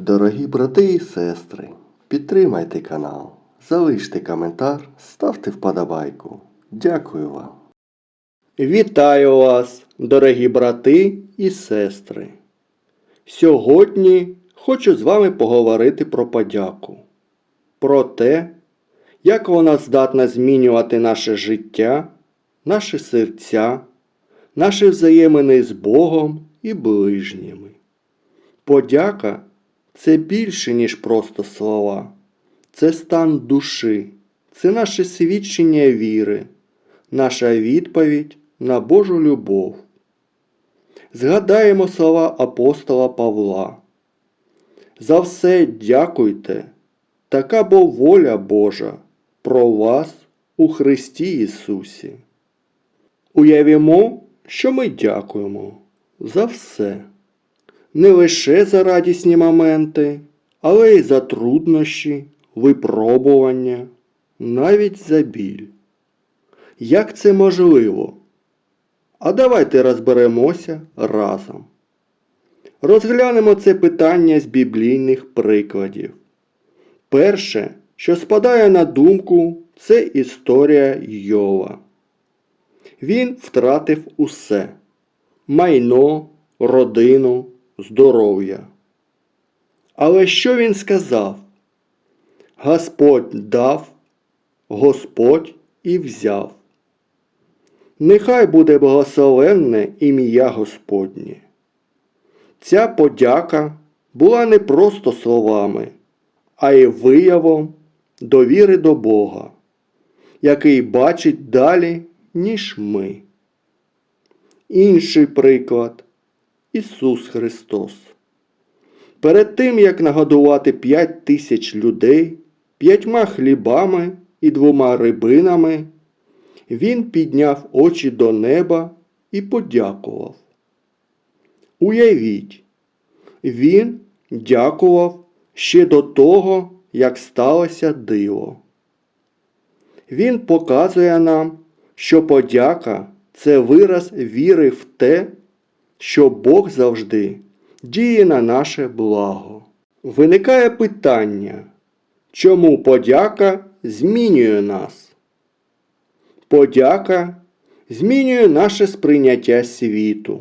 Дорогі брати і сестри, підтримайте канал, залиште коментар, ставте вподобайку. Дякую вам. Вітаю вас, дорогі брати і сестри. Сьогодні хочу з вами поговорити про подяку, про те, як вона здатна змінювати наше життя, наші серця, наші взаємини з Богом і ближніми. Подяка це більше, ніж просто слова. Це стан душі, це наше свідчення віри, наша відповідь на Божу любов. Згадаємо слова апостола Павла. За все дякуйте, така бо воля Божа про вас у Христі Ісусі. Уявімо, що ми дякуємо за все. Не лише за радісні моменти, але й за труднощі, випробування, навіть за біль. Як це можливо? А давайте розберемося разом. Розглянемо це питання з біблійних прикладів. Перше, що спадає на думку, це історія Йова. Він втратив усе майно, родину, здоров'я. Але що він сказав? Господь дав, Господь і взяв. Нехай буде благословенне ім'я Господнє. Ця подяка була не просто словами, а й виявом довіри до Бога, який бачить далі, ніж ми. Інший приклад Ісус Христос. Перед тим, як нагодувати п'ять тисяч людей п'ятьма хлібами і двома рибинами, він підняв очі до неба і подякував. Уявіть, він дякував ще до того, як сталося диво. Він показує нам, що подяка це вираз віри в те, що Бог завжди діє на наше благо. Виникає питання, чому подяка змінює нас? Подяка змінює наше сприйняття світу.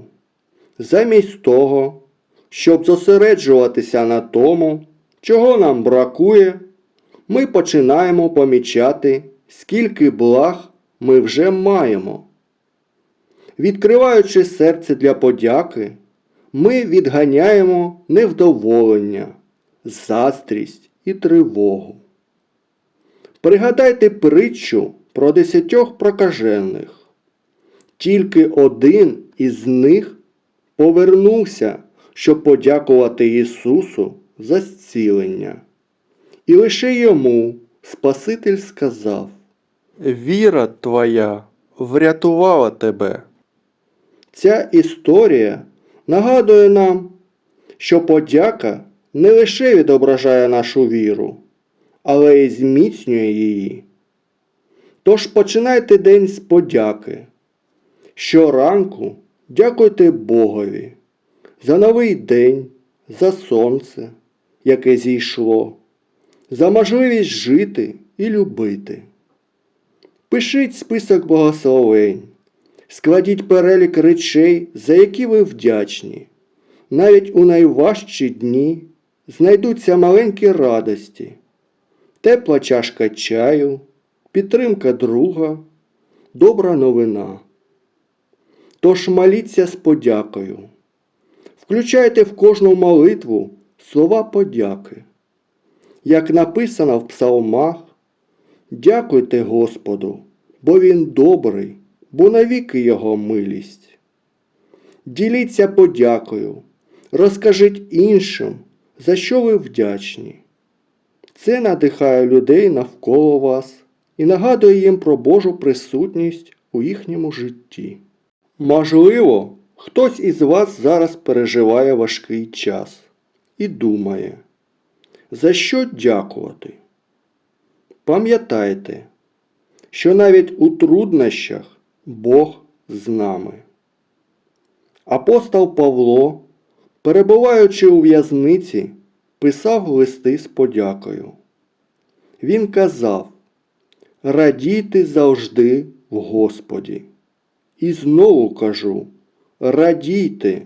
Замість того, щоб зосереджуватися на тому, чого нам бракує, ми починаємо помічати, скільки благ ми вже маємо. Відкриваючи серце для подяки, ми відганяємо невдоволення, заздрість і тривогу. Пригадайте притчу про десятьох прокажених. Тільки один із них повернувся, щоб подякувати Ісусу за зцілення. І лише йому Спаситель сказав: Віра твоя врятувала тебе. Ця історія нагадує нам, що подяка не лише відображає нашу віру, але й зміцнює її. Тож починайте день з подяки. Щоранку дякуйте Богові за новий день, за сонце, яке зійшло, за можливість жити і любити. Пишіть список благословень, складіть перелік речей, за які ви вдячні. Навіть у найважчі дні знайдуться маленькі радості, тепла чашка чаю, підтримка друга, добра новина. Тож моліться з подякою. Включайте в кожну молитву слова подяки. Як написано в псалмах, дякуйте Господу, бо Він добрий, бо навіки Його милість. Діліться подякою, розкажіть іншим, за що ви вдячні. Це надихає людей навколо вас і нагадує їм про Божу присутність у їхньому житті. Можливо, хтось із вас зараз переживає важкий час і думає, за що дякувати. Пам'ятайте, що навіть у труднощах Бог з нами. Апостол Павло, перебуваючи у в'язниці, писав листи з подякою. Він казав Радійте завжди в Господі. І знову кажу радійте.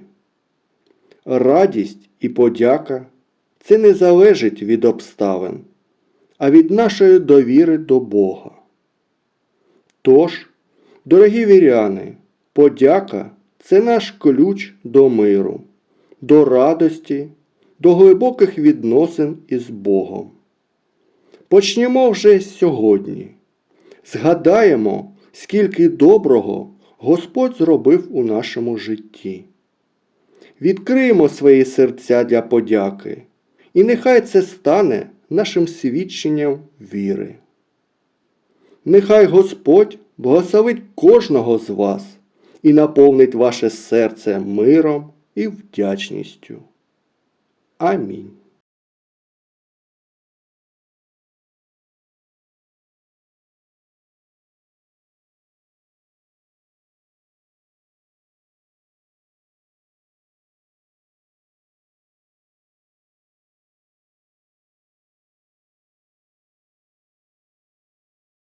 Радість і подяка це не залежить від обставин, а від нашої довіри до Бога. Тож, дорогі віряни, подяка це наш ключ до миру, до радості, до глибоких відносин із Богом. Почнімо вже сьогодні. Згадаємо, скільки доброго Господь зробив у нашому житті. Відкриємо свої серця для подяки, і нехай це стане нашим свідченням віри. Нехай Господь благословить кожного з вас і наповнить ваше серце миром і вдячністю. Амінь.